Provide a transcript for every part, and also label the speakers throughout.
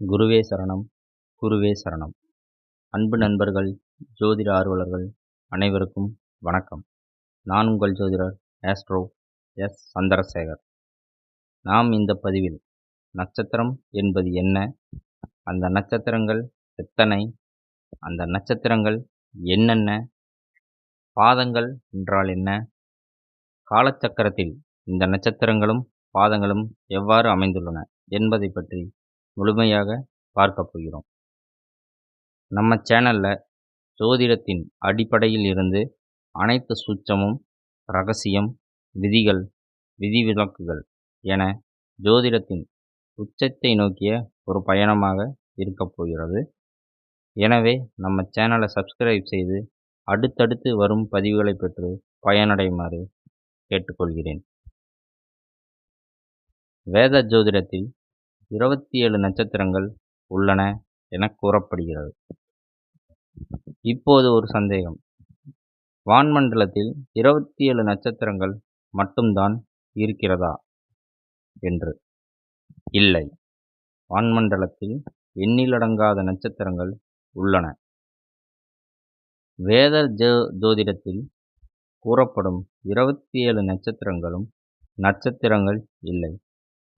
Speaker 1: குருவே சரணம் குருவே சரணம். அன்பு நண்பர்கள் ஜோதிட ஆர்வலர்கள் அனைவருக்கும் வணக்கம். நான் உங்கள் ஜோதிடர் ஆஸ்ட்ரோ எஸ். சந்திரசேகர். நாம் இந்த பதிவில் நட்சத்திரம் என்பது என்ன அந்த நட்சத்திரங்கள் எத்தனை அந்த நட்சத்திரங்கள் என்னென்ன பாதங்கள் என்றால் என்ன காலச்சக்கரத்தில் இந்த நட்சத்திரங்களும் பாதங்களும் எவ்வாறு அமைந்துள்ளன என்பதை பற்றி முழுமையாக பார்க்க போகிறோம். நம்ம சேனலில் ஜோதிடத்தின் அடிப்படையில் இருந்து அனைத்து சூட்சமும் ரகசியம் விதிகள் விதிவிலக்குகள் என ஜோதிடத்தின் உச்சத்தை நோக்கிய ஒரு பயணமாக இருக்கப் போகிறது. எனவே நம்ம சேனலை சப்ஸ்கிரைப் செய்து அடுத்தடுத்து வரும் பதிவுகளை பெற்று பயனடையுமாறு கேட்டுக்கொள்கிறேன். வேத ஜோதிடத்தில் இருபத்தி ஏழு நட்சத்திரங்கள் உள்ளன என கூறப்படுகிறது. இப்போது ஒரு சந்தேகம். வான்மண்டலத்தில் இருபத்தி ஏழு நட்சத்திரங்கள் மட்டும்தான் இருக்கிறதா? என்று. இல்லை. வான்மண்டலத்தில் எண்ணிலடங்காத நட்சத்திரங்கள் உள்ளன. வேத ஜோ ஜோதிடத்தில் கூறப்படும் இருபத்தி ஏழு நட்சத்திரங்களும் நட்சத்திரங்கள் இல்லை.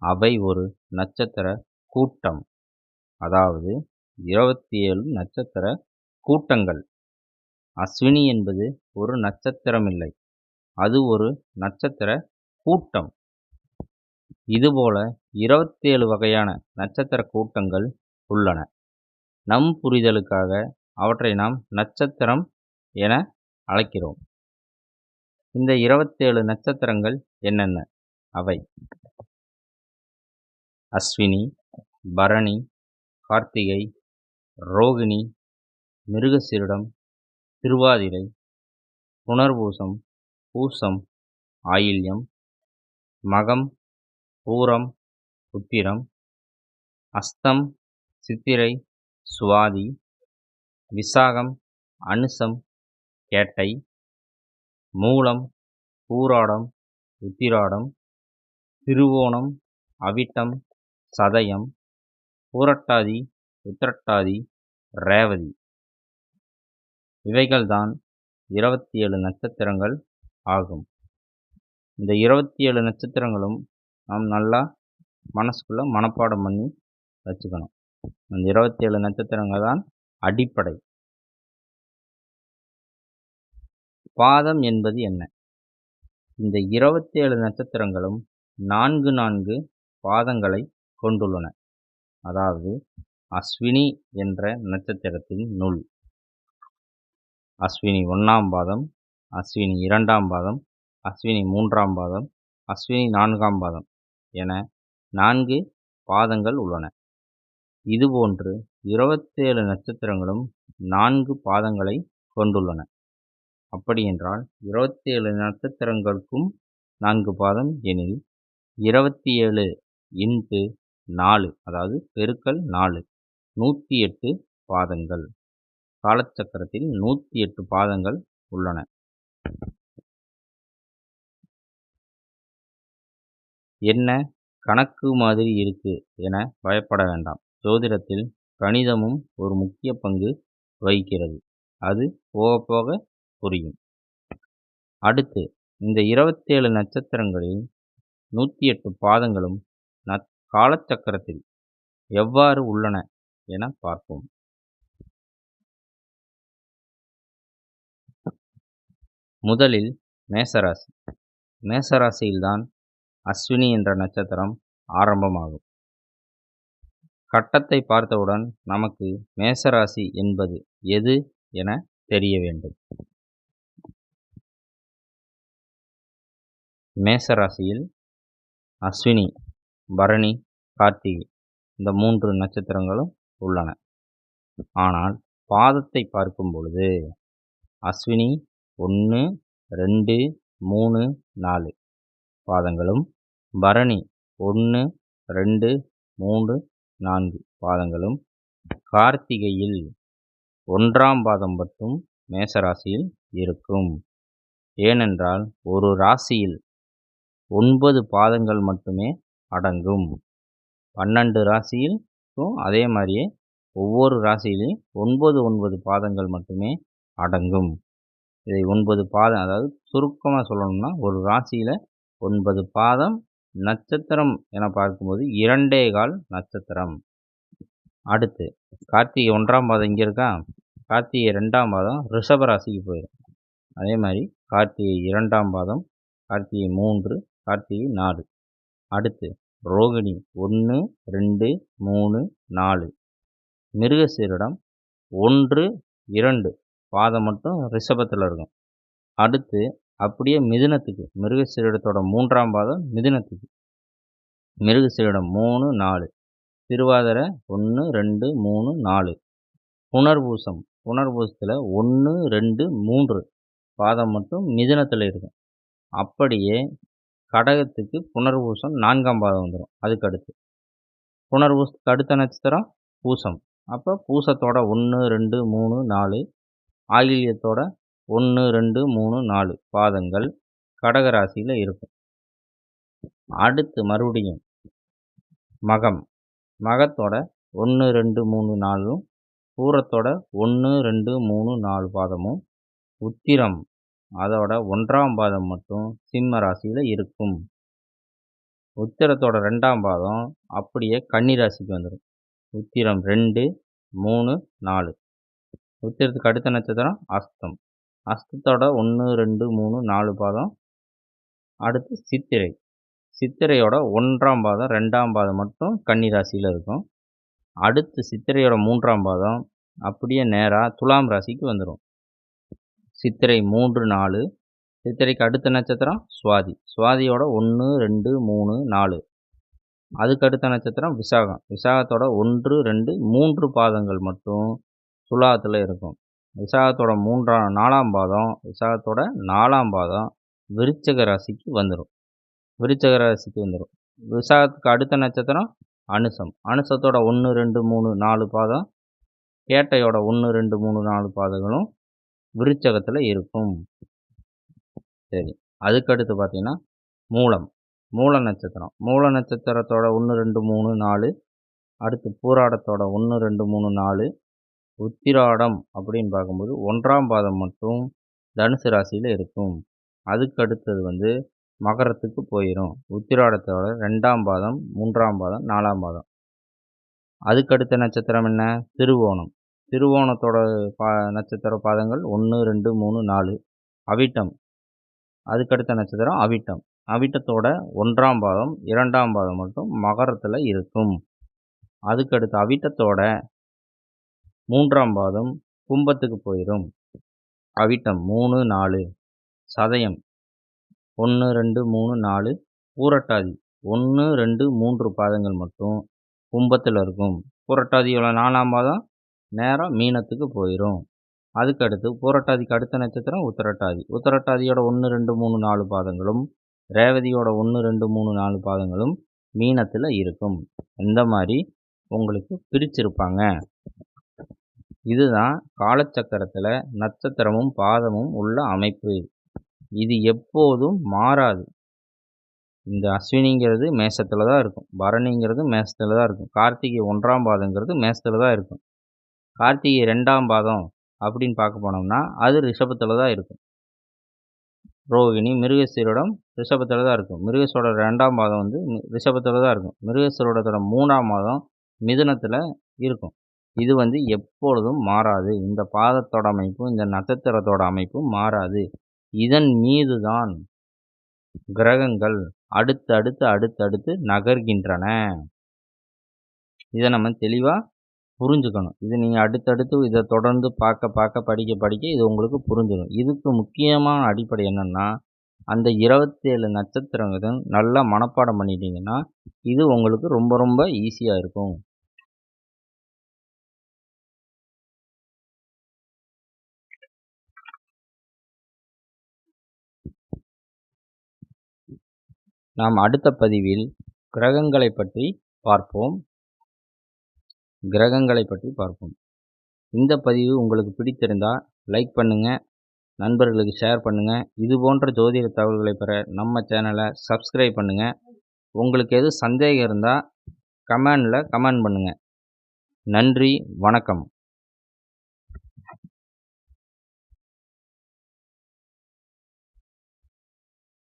Speaker 1: அவை ஒரு நட்சத்திர கூட்டம். அதாவது இருபத்தி ஏழு நட்சத்திர கூட்டங்கள். அஸ்வினி என்பது ஒரு நட்சத்திரமில்லை. அது ஒரு நட்சத்திர கூட்டம். இதுபோல இருபத்தேழு வகையான நட்சத்திர கூட்டங்கள் உள்ளன. நம் புரிதலுக்காக அவற்றை நாம் நட்சத்திரம் என அழைக்கிறோம். இந்த இருபத்தேழு நட்சத்திரங்கள் என்னென்ன? அவை அஸ்வினி பரணி கார்த்திகை ரோகிணி மிருகசிருடம் திருவாதிரை புனர்பூசம் பூசம் ஆயில்யம் மகம் பூரம் உத்திரம் அஸ்தம் சித்திரை சுவாதி விசாகம் அனுசம் கேட்டை மூலம் பூராடம் உத்திராடம் திருவோணம் அவிட்டம் சதயம் பூரட்டாதி உத்திரட்டாதி ரேவதி. இவைகள்தான் இருபத்தி ஏழு நட்சத்திரங்கள் ஆகும். இந்த இருபத்தி ஏழு நட்சத்திரங்களும் நாம் நல்லா மனசுக்குள்ளே மனப்பாடம் பண்ணி வச்சுக்கணும். அந்த இருபத்தி ஏழு நட்சத்திரங்கள் தான் அடிப்படை. பாதம் என்பது என்ன? இந்த இருபத்தேழு நட்சத்திரங்களும் நான்கு நான்கு பாதங்களை கொண்டுள்ளன. அதாவது அஸ்வினி என்ற நட்சத்திரத்தின் நூல். அஸ்வினி ஒன்றாம் பாதம் அஸ்வினி இரண்டாம் பாதம் அஸ்வினி மூன்றாம் பாதம் அஸ்வினி நான்காம் பாதம் என நான்கு பாதங்கள் உள்ளன. இதுபோன்று இருபத்தேழு நட்சத்திரங்களும் நான்கு பாதங்களை கொண்டுள்ளன. அப்படியென்றால் இருபத்தேழு நட்சத்திரங்களுக்கும் நான்கு பாதம் எனில் இருபத்தி ஏழு இன்ட்டு நாலு அதாவது பெருக்கல் நாலு. நூற்றி எட்டு பாதங்கள். காலச்சக்கரத்தில் நூற்றி எட்டு பாதங்கள் உள்ளன. என்ன? கணக்கு மாதிரி இருக்கு என பயப்பட வேண்டாம். ஜோதிடத்தில் கணிதமும் ஒரு முக்கிய பங்கு வகிக்கிறது. அது போக போக புரியும். அடுத்து இந்த இருபத்தேழு நட்சத்திரங்களில் நூற்றி எட்டு பாதங்களும் நத் காலச்சக்கரத்தில் எவ்வாறு உள்ளன என பார்ப்போம். முதலில் மேசராசி. மேசராசியில்தான் அஸ்வினி என்ற நட்சத்திரம் ஆரம்பமாகும். கட்டத்தை பார்த்தவுடன் நமக்கு மேசராசி என்பது எது என தெரிய வேண்டும். மேசராசியில் அஸ்வினி பரணி கார்த்திகை இந்த மூன்று நட்சத்திரங்களும் உள்ளன. ஆனால் பாதத்தை பார்க்கும் பொழுது அஸ்வினி ஒன்று ரெண்டு மூணு நாலு பாதங்களும் பரணி ஒன்று ரெண்டு மூன்று நான்கு பாதங்களும் கார்த்திகையில் ஒன்றாம் பாதம் மட்டும் மேசராசியில் இருக்கும். ஏனென்றால் ஒரு ராசியில் ஒன்பது பாதங்கள் மட்டுமே அடங்கும். பன்னெண்டு ராசியிலும் அதே மாதிரியே ஒவ்வொரு ராசியிலையும் ஒன்பது ஒன்பது பாதங்கள் மட்டுமே அடங்கும். இதை ஒன்பது பாதம் அதாவது சுருக்கமாக சொல்லணும்னா ஒரு ராசியில் ஒன்பது பாதம் நட்சத்திரம் என பார்க்கும்போது இரண்டே கால் நட்சத்திரம். அடுத்து கார்த்திகை ஒன்றாம் பாதம் இங்கே இருக்கா? கார்த்திகை ரெண்டாம் பாதம் ரிஷப ராசிக்கு போயிடும் அதே மாதிரி கார்த்திகை இரண்டாம் பாதம் கார்த்திகை மூன்று கார்த்திகை நாலு. அடுத்து ரோகிணி ஒன்று ரெண்டு மூணு நாலு. மிருகசீரிடம் ஒன்று இரண்டு. பாதம் மட்டும் ரிஷபத்தில் இருக்கும். அடுத்து அப்படியே மிதுனத்துக்கு மிருகசீரிடத்தோட மூன்றாம் பாதம் மிதுனத்துக்கு. மிருகசீரிடம் மூணு நாலு. திருவாதிரை ஒன்று ரெண்டு மூணு நாலு. புனர்பூசம் புனர்பூசத்தில் ஒன்று ரெண்டு மூன்று. பாதம் மட்டும் மிதுனத்தில் இருக்கும். அப்படியே கடகத்துக்கு புனர்பூசம் நான்காம் பாதம் வந்துடும் அதுக்கு அடுத்து புனர்பூசத்துக்கு அடுத்த நட்சத்திரம் பூசம். அப்போ பூசத்தோட ஒன்று ரெண்டு மூணு நாலு. ஆயில்யத்தோட ஒன்று ரெண்டு மூணு நாலு பாதங்கள் கடகராசியில் இருக்கும். அடுத்து மறுபடியும் மகம். மகத்தோட ஒன்று ரெண்டு மூணு நாலும் பூரத்தோட ஒன்று ரெண்டு மூணு நாலு பாதமும். உத்திரம். அதோட ஒன்றாம் பாதம் மட்டும் சிம்ம ராசியில் இருக்கும். உத்திரத்தோட ரெண்டாம் பாதம் அப்படியே கன்னி ராசிக்கு வந்துடும் உத்திரம் ரெண்டு மூணு நாலு. உத்திரத்துக்கு அடுத்த நட்சத்திரம் அஸ்தம். அஸ்தத்தோட ஒன்று ரெண்டு மூணு நாலு பாதம். அடுத்து சித்திரை. சித்திரையோட ஒன்றாம் பாதம் ரெண்டாம் பாதம் மட்டும் கன்னி ராசியில் இருக்கும். அடுத்து சித்திரையோட மூன்றாம் பாதம் அப்படியே நேராக துலாம் ராசிக்கு வந்துடும் சித்திரை மூன்று நாலு சித்திரைக்கு அடுத்த நட்சத்திரம் சுவாதி. சுவாதியோட ஒன்று ரெண்டு மூணு நாலு. அதுக்கு அடுத்த நட்சத்திரம் விசாகம். விசாகத்தோட ஒன்று ரெண்டு மூன்று பாதங்கள் மட்டும் துலாத்தில் இருக்கும். விசாகத்தோட மூன்றாம் நாலாம் பாதம் விசாகத்தோட நாலாம் பாதம் விருச்சக ராசிக்கு வந்துடும் விருச்சக ராசிக்கு வந்துடும் விசாகத்துக்கு அடுத்த நட்சத்திரம் அனுசம். அனுசத்தோட ஒன்று ரெண்டு மூணு நாலு பாதம். கேட்டையோட ஒன்று ரெண்டு மூணு நாலு பாதங்களும் விருச்சகத்தில் இருக்கும். சரி அதுக்கடுத்து பார்த்தீங்கன்னா மூலம் மூல நட்சத்திரம். மூல நட்சத்திரத்தோட ஒன்று ரெண்டு மூணு நாலு. அடுத்து பூராடத்தோட ஒன்று ரெண்டு மூணு நாலு. உத்திராடம் அப்படின்னு பார்க்கும்போது ஒன்றாம் பாதம் மட்டும் தனுசு ராசியில் இருக்கும். அதுக்கு அடுத்தது வந்து மகரத்துக்கு போயிடும் உத்திராடத்தோட ரெண்டாம் பாதம் மூன்றாம் பாதம் நாலாம் பாதம். அதுக்கடுத்த நட்சத்திரம் என்ன? திருவோணம். திருவோணத்தோட பா நட்சத்திர பாதங்கள் ஒன்று ரெண்டு மூணு நாலு. அவிட்டம். அதுக்கடுத்த நட்சத்திரம் அவிட்டம். அவிட்டத்தோட ஒன்றாம் பாதம் இரண்டாம் பாதம் மட்டும் மகரத்தில் இருக்கும். அதுக்கடுத்து அவிட்டத்தோட மூன்றாம் பாதம் கும்பத்துக்கு போயிடும் அவிட்டம் மூணு நாலு. சதயம் ஒன்று ரெண்டு மூணு நாலு. பூரட்டாதி ஒன்று ரெண்டு மூன்று பாதங்கள் மட்டும் கும்பத்தில் இருக்கும். பூரட்டாதியோட நாலாம் பாதம்? நேராக மீனத்துக்கு போயிடும் அதுக்கடுத்து பூரட்டாதிக்கு அடுத்த நட்சத்திரம் உத்தரட்டாதி. உத்தரட்டாதியோட ஒன்று ரெண்டு மூணு நாலு பாதங்களும் ரேவதியோட ஒன்று ரெண்டு மூணு நாலு பாதங்களும் மீனத்தில் இருக்கும். இந்த மாதிரி உங்களுக்கு பிரிச்சிருப்பாங்க. இதுதான் காலச்சக்கரத்தில் நட்சத்திரமும் பாதமும் உள்ள அமைப்பு. இது எப்போதும் மாறாது. இந்த அஸ்வினிங்கிறது மேஷத்தில் தான் இருக்கும். பரணிங்கிறது மேஷத்தில் தான் இருக்கும். கார்த்திகை ஒன்றாம் பாதங்கிறது மேஷத்தில் தான் இருக்கும். கார்த்திகை ரெண்டாம் பாதம் அப்படின்னு பார்க்க போனோம்னா அது ரிஷபத்தில் தான் இருக்கும். ரோகிணி மிருகசீரோடம் ரிஷபத்தில் தான் இருக்கும். மிருகசோட ரெண்டாம் பாதம் வந்து ரிஷபத்தில் தான் இருக்கும். மிருகசீரோடத்தோட மூணாம் பாதம் மிதுனத்தில் இருக்கும். இது வந்து எப்பொழுதும் மாறாது. இந்த பாதத்தோட அமைப்பும் இந்த நட்சத்திரத்தோட அமைப்பும் மாறாது. இதன் மீது தான் கிரகங்கள் அடுத்து அடுத்து அடுத்தடுத்து நகர்கின்றன. இதை நம்ம தெளிவாக புரிஞ்சுக்கணும். இது நீங்கள் அடுத்தடுத்து இதை தொடர்ந்து பார்க்க பார்க்க படிக்க படிக்க இது உங்களுக்கு புரிஞ்சிடும் இதுக்கு முக்கியமான அடிப்படை என்னென்னா அந்த இருபத்தேழு நட்சத்திரங்கள் நல்லா மனப்பாடம் பண்ணிட்டீங்கன்னா இது உங்களுக்கு ரொம்ப ரொம்ப ஈஸியாக இருக்கும். நாம் அடுத்த பதிவில் கிரகங்களை பற்றி பார்ப்போம். கிரகங்களை பற்றி பார்ப்போம். இந்த பதிவு உங்களுக்கு பிடித்திருந்தால் லைக் பண்ணுங்கள் நண்பர்களுக்கு ஷேர் பண்ணுங்கள் இது போன்ற ஜோதிட தகவல்களை பெற நம்ம சேனலை சப்ஸ்கிரைப் பண்ணுங்கள் உங்களுக்கு எது சந்தேகம் இருந்தால் கமெண்டில் கமெண்ட் பண்ணுங்கள் நன்றி வணக்கம்.